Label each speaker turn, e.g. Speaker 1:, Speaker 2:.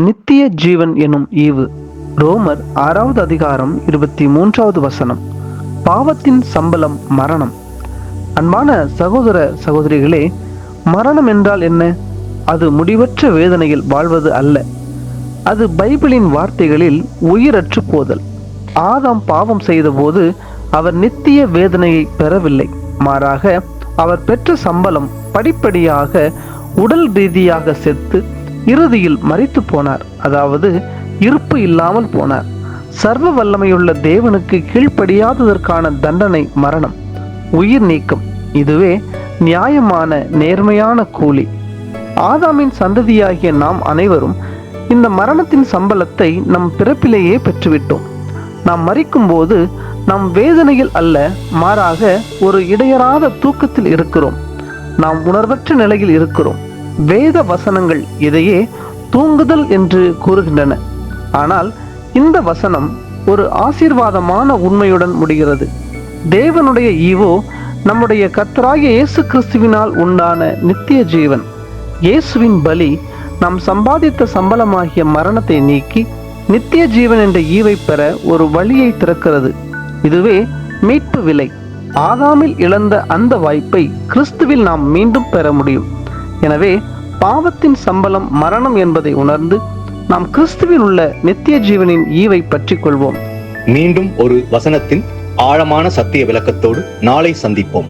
Speaker 1: நித்திய ஜீவன் எனும் ஈவு. ரோமர் ஆறாவது அதிகாரம் இருபத்தி மூன்றாவது வசனம். பாவத்தின் சம்பளம் மரணம். அன்பான சகோதர சகோதரிகளே மரணம் என்றால் என்ன? அது முடிவற்ற வேதனையில் வாழ்வது அல்ல. அது பைபிளின் வார்த்தைகளில் உயிரற்று போதல். ஆதாம் பாவம் செய்தபோது அவர் நித்திய வேதனையை பெறவில்லை. மாறாக அவர் பெற்ற சம்பளம் படிப்படியாக உடல் ரீதியாக செத்து இறுதியில் மறித்து போனார். அதாவது இருப்பு இல்லாமல் போனார். சர்வ வல்லமையுள்ள தேவனுக்கு கீழ்ப்படியாததற்கான தண்டனை மரணம் உயிர் நீக்கம். இதுவே நியாயமான நேர்மையான கூலி. ஆதாமின் சந்ததியாகிய நாம் அனைவரும் இந்த மரணத்தின் சம்பளத்தை நம் பிறப்பிலேயே பெற்றுவிட்டோம். நாம் மறிக்கும்போது நம் வேதனையில் அல்ல மாறாக ஒரு இடையறாத தூக்கத்தில் இருக்கிறோம். நாம் உணர்வற்ற நிலையில் இருக்கிறோம். வேத வசனங்கள் இதையே தூங்குதல் என்று கூறுகின்றன. ஆனால் இந்த வசனம் ஒரு ஆசீர்வாதமான உண்மையுடன் முடிகிறது. தேவனுடைய ஈவோ நம்முடைய கத்தராகிய இயேசு கிறிஸ்துவினால் உண்டான நித்திய ஜீவன் இயேசுவின் பலி நாம் சம்பாதித்த சம்பளமாகிய மரணத்தை நீக்கி நித்திய ஜீவன் என்ற ஈவை பெற ஒரு வழியை திறக்கிறது. இதுவே மீட்பு விலை. ஆகாமில் இழந்த அந்த வாய்ப்பை கிறிஸ்துவில் நாம் மீண்டும் பெற முடியும். எனவே பாவத்தின் சம்பளம் மரணம் என்பதை உணர்ந்து நாம் கிறிஸ்துவில் உள்ள நித்திய ஜீவனின் ஈவை பற்றி கொள்வோம்.
Speaker 2: மீண்டும் ஒரு வசனத்தின் ஆழமான சத்திய விளக்கத்தோடு நாளை சந்திப்போம்.